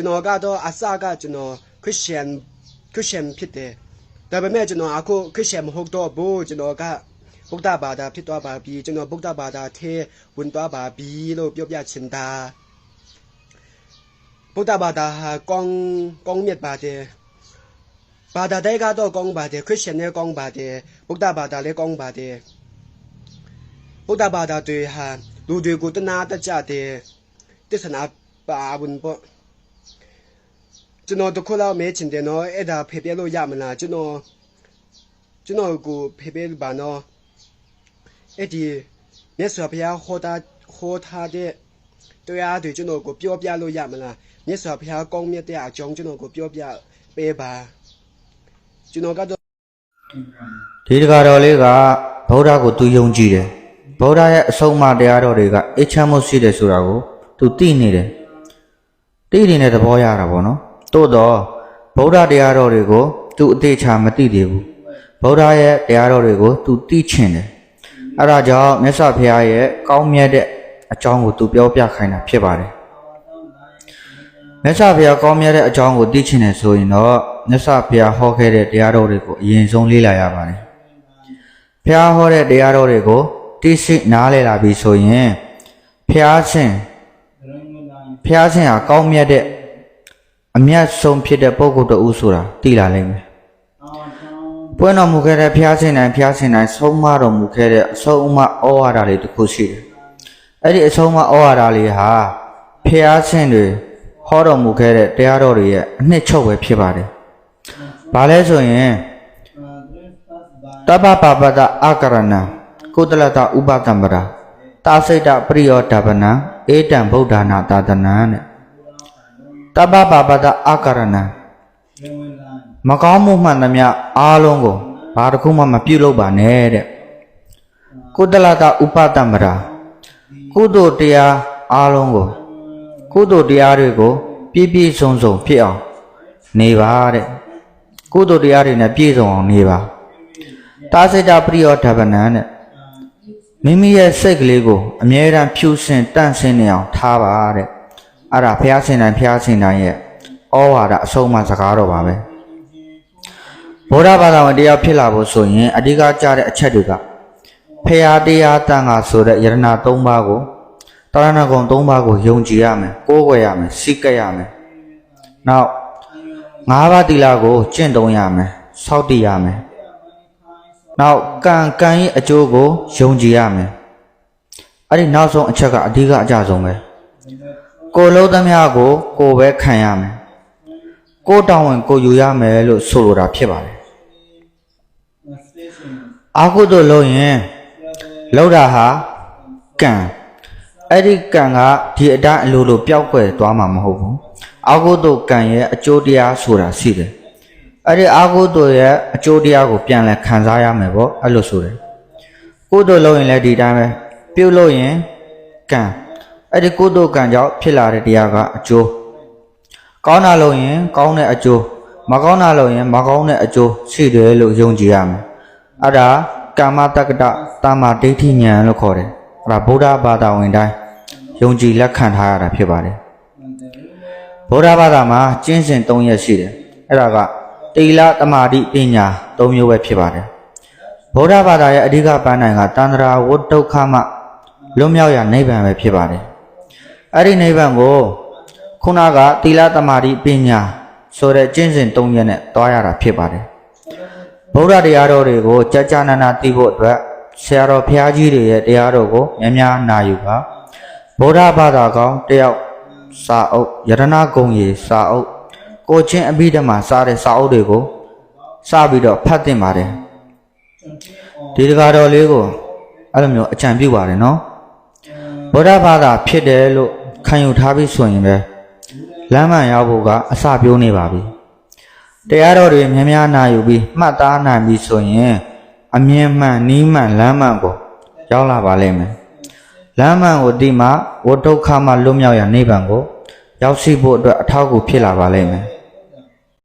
ကျွန်တော်ကတော့အစကကျွန်တော်ခရစ်ယာန်ခရစ်ယာန်ဖြစ်တယ်ဒါပေမဲ့ကျွန်တော်အခုခရစ်ယာန်မဟုတ်တော့ဘူးကျွန်တော်ကဗုဒ္ဓဘာသာဖြစ်သွားပါပြီကျွန်တော်ဗုဒ္ဓဘာသာထဲဝင်သွားပါပြီလို့ပြောပြချင်တာဗုဒ္ဓဘာသာဟာကောင်းကောင်းမြတ်ပါတယ်ဘာသာတိုင်းကတော့ကောင်းပါတယ်ခရစ်ယာန်လည်းကောင်းပါတယ်ဗုဒ္ဓဘာသာလည်းကောင်းပါတယ်ဗုဒ္ဓဘာသာတွေဟာလူတွေကိုတနာတကြတယ်တစ္ဆနာပါဝင်ပေါ့ ကျွန်တော်တစ်ခုလောက်မဲချင်တယ်နော်အဲ့ဒါဖေပြလို့ရမလားကျွန်တော်ကျွန်တော်ကိုဖေပြပါနော်အဲ့ဒီမြတ်စွာဘုရားဟောတာဟောထားတဲ့တရားတွေကျွန်တော်ကိုပြောပြလို့ရမလားမြတ်စွာဘုရားကောင်းမြတ်တဲ့အကြောင်းကျွန်တော်ကိုပြောပြပေးပါကျွန်တော်ကတော့ဒီတကာတော်လေးကဗုဒ္ဓကိုသူယုံကြည်တယ်ဗုဒ္ဓရဲ့အဆုံးအမတရားတော်တွေကအိတ်ချမ်းမှုရှိတယ်ဆိုတာကိုသူသိနေတယ်သိနေတဲ့သဘောရတာပေါ့နော် တိုးတော့ဗုဒ္ဓတရားတော်တွေကို သူအသေးချာမသိသေးဘူးဗုဒ္ဓရဲ့တရားတော်တွေကို သူသိချင်တယ်အဲဒါကြောင့်မြတ်စွာဘုရားရဲ့ကောင်းမြတ်တဲ့အကြောင်းကိုသူပြောပြခိုင်းတာဖြစ်ပါတယ်မြတ်စွာဘုရားကောင်းမြတ်တဲ့အကြောင်းကိုသိချင်တယ်ဆိုရင်တော့မြတ်စွာဘုရားဟောခဲ့တဲ့တရားတော်တွေကိုအရင်ဆုံးလေ့လာရပါတယ်ဘုရားဟောတဲ့တရားတော်တွေကိုသိရှိနားလည်လာပြီဆိုရင်ဘုရားရှင်ဘုရားရှင်ဟာကောင်းမြတ်တဲ့ အမြတ်ဆုံးဖြစ်တဲ့ပုဂ္ဂိုလ်တဦးဆိုတာသိလာလိမ့်မယ်ပွင့်တော်မူခဲ့တဲ့ဘုရားရှင်တိုင်းဘုရားရှင်တိုင်းဆုံးမတော်မူခဲ့တဲ့အဆုံးအမဩဝါဒလေးတစ်ခုရှိတယ်အဲ့ဒီအဆုံးအမဩဝါဒလေးဟာဘုရားရှင်တွေဟောတော်မူခဲ့တဲ့တရားတော်တွေရဲ့အနှစ်ချုပ်ပဲဖြစ်ပါတယ်။ဘာလဲဆိုရင်တပ္ပပပတအာကရဏံကုတလတဥပတံပရာတာစိတ်တပရိယောဓပနံဧတံဗုဒ္ဓနာတာတနံတဲ့ တပ္ပပပတအာကရဏံမကောင်းမှုမှန်သမျှအားလုံးကိုဘာတစ်ခုမှမပြုတ်လို့ပါနဲ့တဲ့ကုတလတဥပတံပရာကုသိုလ်တရားအားလုံးကိုကုသိုလ်တရားတွေကိုပြည့်ပြည့်စုံစုံဖြစ်အောင်နေပါတဲ့ကုသိုလ်တရားတွေနဲ့ပြည့်စုံအောင်နေပါတာစိတ္တပရိယောဓဗနံတဲ့မိမိရဲ့စိတ်ကလေးကိုအမြဲတမ်းဖြူစင်တန့်စင်နေအောင်ထားပါတဲ့ အဲ့ဒါဘုရားရှင်တိုင်းဘုရားရှင်တိုင်းရဲ့ဩဝါဒအဆုံးအမစကားတော်ပါပဲဗုဒ္ဓဘာသာဝင်တရားဖြစ်လာဖို့ဆိုရင်အဓိကကြတဲ့အချက်တွေကဖရာတရားတန်ခါဆိုတဲ့ယရဏ၃ပါးကိုတာရဏဂုံ၃ပါးကိုယုံကြည်ရမယ်ကိုးကွယ်ရမယ်စိတ်ကပ်ရမယ်နောက်၅ပါးတိလာကိုကျင့်သုံးရမယ်စောင့်တည်ရမယ်နောက်ကံကံရဲ့အကျိုးကိုယုံကြည်ရမယ်အဲ့ဒီနောက်ဆုံးအချက်ကအဓိကအကြဆုံးပဲ ကိုယ်လုံးသမျှကို ကိုယ်ပဲခံရမယ်ကိုယ်တောင်းဝင်ကိုယ်ယူရမယ်လို့ဆိုလိုတာဖြစ်ပါတယ်အာဟုတို့လို့ရင်လောက်တာဟာကံအဲ့ဒီကံကဒီအတိုင်းအလိုလိုပျောက်ကွယ်သွားမှာမဟုတ်ဘူးအာဟုတုကံရဲ့အကျိုးတရားဆိုတာရှိတယ်အဲ့ဒီအာဟုတုရဲ့အကျိုးတရားကိုပြန်လဲခံစားရမယ်ပေါ့အဲ့လိုဆိုတယ်ကုသိုလ်လုပ်ရင်လည်းဒီတိုင်းပဲပြုလုပ်ရင်ကံ အဲ့ဒီကုသိုလ်ကံကြောင့်ဖြစ်လာတဲ့တရားကအကျိုးကောင်းတာလုပ်ရင် ကောင်းတဲ့အကျိုးမကောင်းတာလုပ်ရင် မကောင်းတဲ့အကျိုးရှိတယ်လို့ယုံကြည်ရမယ်အဲ့ဒါကာမတက္ကတတာမာဒိဋ္ဌိဉာဏ်လို့ခေါ်တယ်အဲ့ဒါဗုဒ္ဓဘာသာဝင်တိုင်းယုံကြည်လက်ခံထားရတာဖြစ်ပါတယ်ဗုဒ္ဓဘာသာမှာကျင့်စဉ်၃ရက်ရှိတယ်အဲ့ဒါကတိလတမာတိပညာ၃မျိုးပဲဖြစ်ပါတယ်ဗုဒ္ဓဘာသာရဲ့အဓိကပန်းနိုင်ကတန္တရာဝတ္ဒုက္ခမလွတ်မြောက်ရာနိဗ္ဗာန်ပဲဖြစ်ပါတယ် အဲ့ဒီနိဗ္ဗာန်ကိုခုနကတိလတမာတိပညာဆိုတဲ့ကျင့်စဉ်၃ရက်နဲ့တွားရတာဖြစ်ပါတယ်ဗုဒ္ဓတရားတော်တွေကိုကြာကြာနာနာသိဖို့အတွက်ဆရာတော်ဘုရားကြီးတွေရဲ့တရားတော်ကိုများများနာယူပါဗုဒ္ဓဘာသာကောင်းတယောက်စာအုပ်ယရဏဂုံရီစာအုပ်ကိုချင်းအဘိဓမ္မာစားတဲ့စာအုပ်တွေကိုစပြီးတော့ဖတ်သင့်ပါတယ်ဒီတကားတော်လေးကိုအဲ့လိုမျိုးအကြံပြုပါတယ်နော်ဗုဒ္ဓဘာသာဖြစ်တယ်လို့ ခံယူထားပြီးဆိုရင်ပဲလမ်းမှန်ရောက်ဖို့ကအစပြိုးနေပါပြီတရားတော်တွေများများနာယူပြီးမှတ်သားနိုင်ပြီဆိုရင်အမြင်မှန်နီးမှန်လမ်းမှန်ကိုရောက်လာပါလိမ့်မယ်လမ်းမှန်ကိုဒီမှာဝဋ္ဒုက္ခမှလွတ်မြောက်ရနိဗ္ဗာန်ကိုရောက်ရှိဖို့အတွက်အထောက်အကူဖြစ်လာပါလိမ့်မယ်